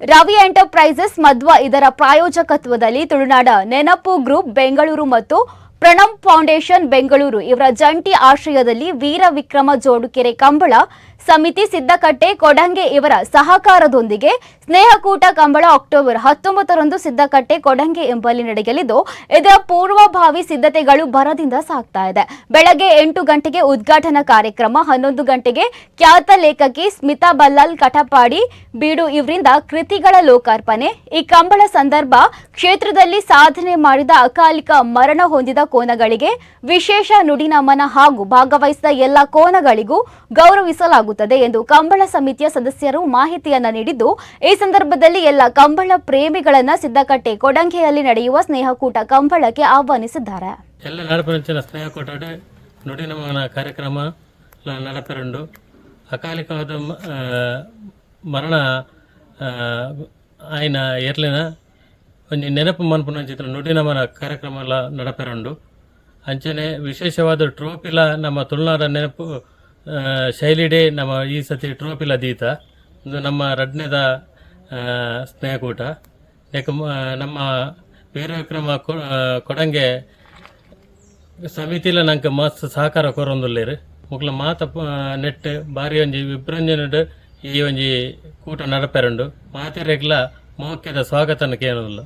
Ravi enterprises Madhva ಇದರ ಪ್ರಾಯೋಜಕತ್ವದಲ್ಲಿ ತುಳುನಾಡ ನೆನಪು ಗ್ರೂಪ್ ಬೆಂಗಳೂರು ಮತ್ತು ಪ್ರಣಮ್ ಫೌಂಡೇಶನ್ ಬೆಂಗಳೂರು. ಇವರ ಜಂಟಿ ಆಶ್ರಯದಲ್ಲಿ ವೀರ ವಿಕ್ರಮ ಜೋಡುಕೆರೆ ಕಂಬಳ ಸಮಿತಿ ಸಿದ್ದಕಟ್ಟೆ, ಕೊಡಂಗೆ ಇವರ ಸಹಕಾರದೊಂದಿಗೆ ಸ್ನೇಹಕೂಟ ಕಂಬಳ ಅಕ್ಟೋಬರ್ ಹತ್ತೊಂಬತ್ತರಂದು ಸಿದ್ದಕಟ್ಟೆ, ಕೊಡಂಗೆ ಎಂಬಲ್ಲಿ ನಡೆಯಲಿದ್ದು, ಇದರ ಪೂರ್ವಭಾವಿ ಸಿದ್ಧತೆಗಳು ಭರದಿಂದ ಸಾಗ್ತಾ ಇದೆ. ಬೆಳಗ್ಗೆ ಎಂಟು ಗಂಟೆಗೆ ಉದ್ಘಾಟನಾ ಕಾರ್ಯಕ್ರಮ, ಹನ್ನೊಂದು ಗಂಟೆಗೆ ಖ್ಯಾತ ಲೇಖಕಿ ಸ್ಮಿತಾ ಬಲ್ಲಾಲ್ ಕಟಪಾಡಿ, ಬೀಡು ಇವರಿಂದ ಕೃತಿಗಳ ಲೋಕಾರ್ಪಣೆ. ಈ ಕಂಬಳ ಸಂದರ್ಭ ಕ್ಷೇತ್ರದಲ್ಲಿ ಸಾಧನೆ ಮಾಡಿದ ಅಕಾಲಿಕ ಮರಣ ಹೊಂದಿದ ಕೋನಗಳಿಗೆ ವಿಶೇಷ ನುಡಿನಮನ ಹಾಗೂ ಭಾಗವಹಿಸಿದ ಎಲ್ಲ ಕೋನಗಳಿಗೂ ಗೌರವಿಸಲಾಗುತ್ತದೆ ಎಂದು ಕಂಬಳ ಸಮಿತಿಯ ಸದಸ್ಯರು ಮಾಹಿತಿಯನ್ನ ನೀಡಿದ್ದು, ಈ ಸಂದರ್ಭದಲ್ಲಿ ಎಲ್ಲ ಕಂಬಳ ಪ್ರೇಮಿಗಳನ್ನ ಸಿದ್ದಕಟ್ಟೆ ಕೊಡಂಗೆಯಲ್ಲಿ ನಡೆಯುವ ಸ್ನೇಹಕೂಟ ಕಂಬಳಕ್ಕೆ ಆಹ್ವಾನಿಸಿದ್ದಾರೆ. ಎಲ್ಲ ಅಕಾಲಿಕವಾದ ಮರಣ ನೆನಪು ಮನ್ಪುನ ಚಿತ್ರ ನುಡಿ ನಮನ ಕಾರ್ಯಕ್ರಮ ಎಲ್ಲ ನಡಪೆರಂಡು. ಅಂಚನೆ ವಿಶೇಷವಾದ ಟ್ರೋಪಿಲ ನಮ್ಮ ತುಳುನಾಡ ನೆನಪು ಶೈಲಿಡೆ ನಮ್ಮ ಈ ಸತಿ ಟ್ರೋಪಿಲ ದೀತ. ಇದು ನಮ್ಮ ರಡ್ನೆದ ಸ್ನೇಹಕೂಟ. ನಮ್ಮ ವೀರ ವಿಕ್ರಮ ಕೊ- ಆ, ಕೊಡಂಗೆ ಸಮಿತಿಲ ನಂಗೆ ಮಸ್ತ್ ಸಹಕಾರ ಕೊರೊಂದುಲ್ಲೇರಿ. ಮುಕ್ಲ ಮಾತ ನೆಟ್ ಬಾರಿ ಒಂಜಿ ವಿಭ್ರಂಜನುಡು ಈ ಒಂಜಿ ಕೂಟ ನಡಪೆರಂಡು. ಮಾತೆರೆಗ್ಲ ಮೌಖ್ಯದ ಸ್ವಾಗತನ ಕೇಳೋದಿಲ್ಲ.